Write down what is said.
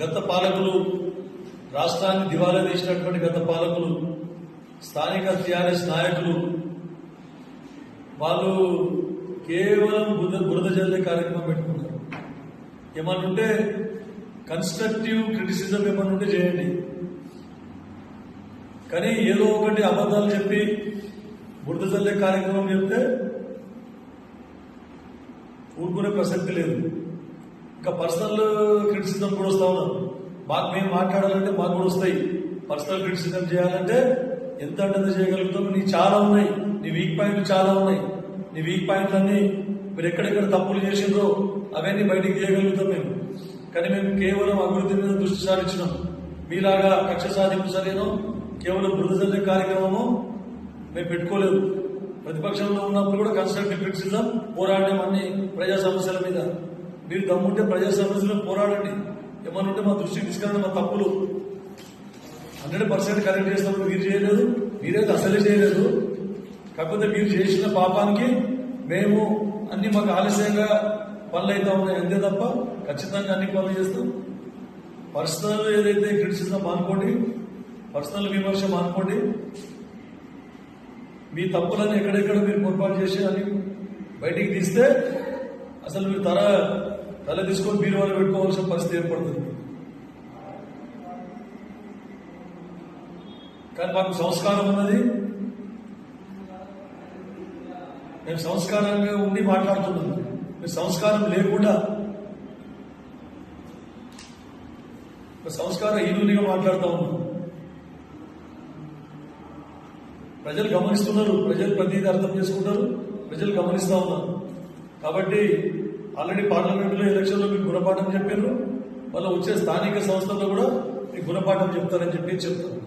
గత పాలకులు రాష్ట్రాన్ని దివాలా తీసినటువంటి గత పాలకులు స్థానిక టీఆర్ఎస్ నాయకులు వాళ్ళు కేవలం బుధ బురద జల్లే కార్యక్రమం పెట్టుకున్నారు ఏమంటుంటే కన్స్ట్రక్టివ్ క్రిటిసిజం ఏమనుంటే చేయండి. కానీ ఏదో ఒకటి అబద్ధాలు చెప్పి బురద జల్లే కార్యక్రమం చెప్తే ఊరుకునే ప్రసక్తి లేదు. ఇంకా పర్సనల్ క్రిటిసిజం కూడా వస్తా ఉన్నాం మాకు మేము మాట్లాడాలంటే మాకు కూడా వస్తాయి. పర్సనల్ క్రిటిసిజం చేయాలంటే ఎంత అంటే చేయగలుగుతాం? నీ చాలా ఉన్నాయి. నీ వీక్ పాయింట్లు చాలా ఉన్నాయి. నీ వీక్ పాయింట్లన్నీ మీరు ఎక్కడెక్కడ తప్పులు చేసిండ్రో అవన్నీ బయటికి తీయగలుగుతాం మేము. కానీ మేము కేవలం అభివృద్ధి మీద దృష్టి సారించినాం. మీలాగా కక్ష సాధింపు సరేను కేవలం బృందజల్య కార్యక్రమము మేము పెట్టుకోలేదు. ప్రతిపక్షంలో ఉన్నప్పుడు కూడా కన్స్ట్రక్టివ్ క్రిటిసిజం పోరాడడం అన్ని ప్రజా సమస్యల మీద మీరు దమ్ముంటే ప్రజా సమస్యలో పోరాడండి. ఏమనుంటే మా దృష్టికి తీసుకురండి మా తప్పులు. హండ్రెడ్ పర్సెంట్ కరెక్ట్ చేసినప్పుడు మీరు చేయలేదు మీరైతే అసలే చేయలేదు. కాకపోతే మీరు చేసిన పాపానికి మేము అన్ని మాకు ఆలస్యంగా పనులు అయితే ఉన్నాయి అంతే తప్ప ఖచ్చితంగా అన్ని పనులు చేస్తాం. పర్సనల్ ఏదైతే క్రిటిసిజం అనుకోండి పర్సనల్ విమర్శ అనుకోండి మీ తప్పులను ఎక్కడెక్కడ మీరు పొరపాటు చేసి అని బయటికి తీస్తే అసలు మీరు తల తల తీసుకొని మీరు వాళ్ళు పెట్టుకోవాల్సిన పరిస్థితి ఏర్పడుతుంది. కానీ మాకు సంస్కారం ఉన్నది. మేము సంస్కారంగా ఉండి మాట్లాడుతున్నాం. మీరు సంస్కారం లేకుండా సంస్కారం సంస్కార హీనునిగా మాట్లాడుతూ ఉన్నాం. ప్రజలు గమనిస్తున్నారు. ప్రజలు ప్రతిదీ అర్థం చేసుకుంటారు. ప్రజలు గమనిస్తూ ఉన్నారు. కాబట్టి ఆల్రెడీ పార్లమెంట్లో ఎలక్షన్లో మీకు గుణపాఠం చెప్పారు. మళ్ళీ వచ్చే స్థానిక సంస్థల్లో కూడా మీకు గుణపాఠం చెప్తారని చెప్పి చెప్తాను